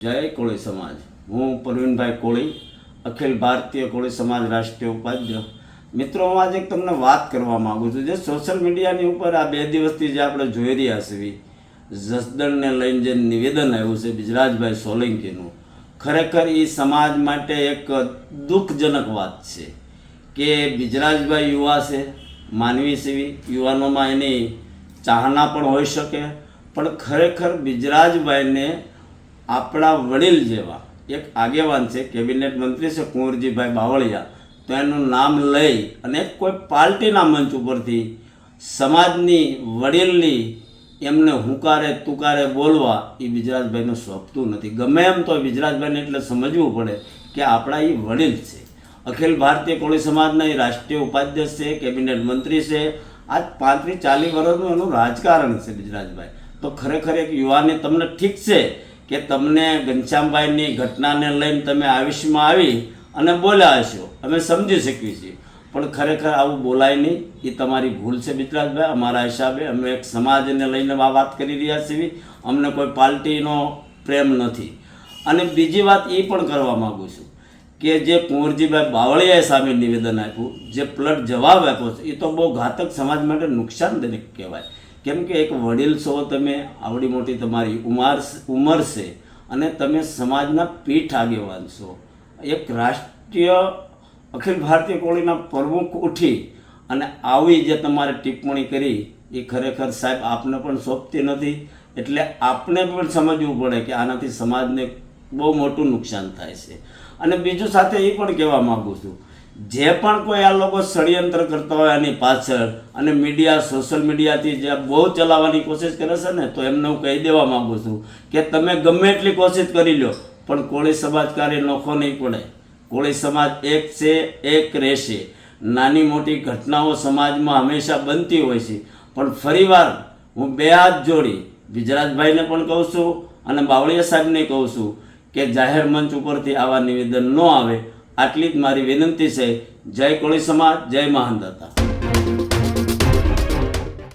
જય કોળી સમાજ. હું પ્રવીણભાઈ કોળી, અખિલ ભારતીય કોળી સમાજ રાષ્ટ્રીય ઉપાધ્યક્ષ મિત્રો, હું આજે તમને વાત કરવા માગું છું જે સોશિયલ મીડિયાની ઉપર આ બે દિવસથી જે આપણે જોઈ રહ્યા છીએ, જસદણને લઈને જે નિવેદન આવ્યું છે બિજરાજભાઈ સોલંકીનું, ખરેખર એ સમાજ માટે એક દુઃખજનક વાત છે કે બિજરાજભાઈ યુવા છે, માનવી સેવી યુવાનોમાં એની ચાહના પણ હોઈ શકે, પણ ખરેખર બિજરાજભાઈને આપણા વડીલ જેવા એક આગેવાન છે, કેબિનેટ મંત્રી છે, કુંવરજીભાઈ બાવળિયા. તો એનું નામ લઈ અને કોઈ પાર્ટીના મંચ ઉપરથી સમાજની વડીલની એમને હુંકારે તુકારે બોલવા એ બિજરાજભાઈનું સોંપતું નથી. ગમે એમ તો બિજરાજભાઈને એટલે સમજવું પડે કે આપણા એ વડીલ છે. અખિલ ભારતીય કોળી સમાજના એ રાષ્ટ્રીય ઉપાધ્યક્ષ છે, કેબિનેટ મંત્રી છે. આજ પાંત્રીસ ચાલીસ વર્ષનું એનું રાજકારણ છે બિજરાજભાઈ તો ખરેખર એક યુવાને તમને ઠીક છે કે તમને ઘનશ્યામભાઈની ઘટનાને લઈને તમે આયુષ્યમાં આવી અને બોલ્યા હશો. અમે સમજી શકીએ છીએ. પણ ખરેખર આવું બોલાય નહીં. એ તમારી ભૂલ છે બિજરાજભાઈ અમારા હિસાબે અમે એક સમાજને લઈને આ વાત કરી રહ્યા છીએ. અમને કોઈ પાર્ટીનો પ્રેમ નથી. અને બીજી વાત એ પણ કરવા માગું છું કે જે કુંવરજીભાઈ બાવળિયાએ સામે નિવેદન આપ્યું, જે પ્લટ જવાબ આપ્યો છે, એ તો બહુ ઘાતક સમાજ માટે નુકસાનદાયક કહેવાય. કેમ કે એક વડીલ છો તમે, આવડી મોટી તમારી ઉંમર ઉંમર છે અને તમે સમાજના પીઠ આગેવાન છો. એક રાષ્ટ્રીય અખિલ ભારતીય કોળીના પ્રમુખ ઉઠી અને આવી જે તમારે ટિપ્પણી કરી, એ ખરેખર સાહેબ આપને પણ સોંપતી નથી. એટલે આપને પણ સમજવું પડે કે આનાથી સમાજને બહુ મોટું નુકસાન થાય છે. અને બીજું સાથે એ પણ કહેવા માગું છું જે પણ કોઈ આ લોકો ષડયંત્ર કરતા હોય આની પાછળ અને મીડિયા સોશિયલ મીડિયાથી જે બહુ ચલાવવાની કોશિશ કરે છે ને, તો એમને હું કહી દેવા માગું છું કે તમે ગમે એટલી કોશિશ કરી લો, પણ કોળી સમાજકારી નોખો નહીં પડે. કોળી સમાજ એક છે, એક રહેશે. નાની મોટી ઘટનાઓ સમાજમાં હંમેશા બનતી હોય છે. પણ ફરીવાર હું બે હાથ જોડી વિજરાજભાઈને પણ કહું છું અને બાવળીયા સાહેબને કહું છું કે જાહેર મંચ ઉપરથી આવા નિવેદન ન આવે. આટલી જ મારી વિનંતી છે. જય કોળી સમાજ જય મહાનદાતા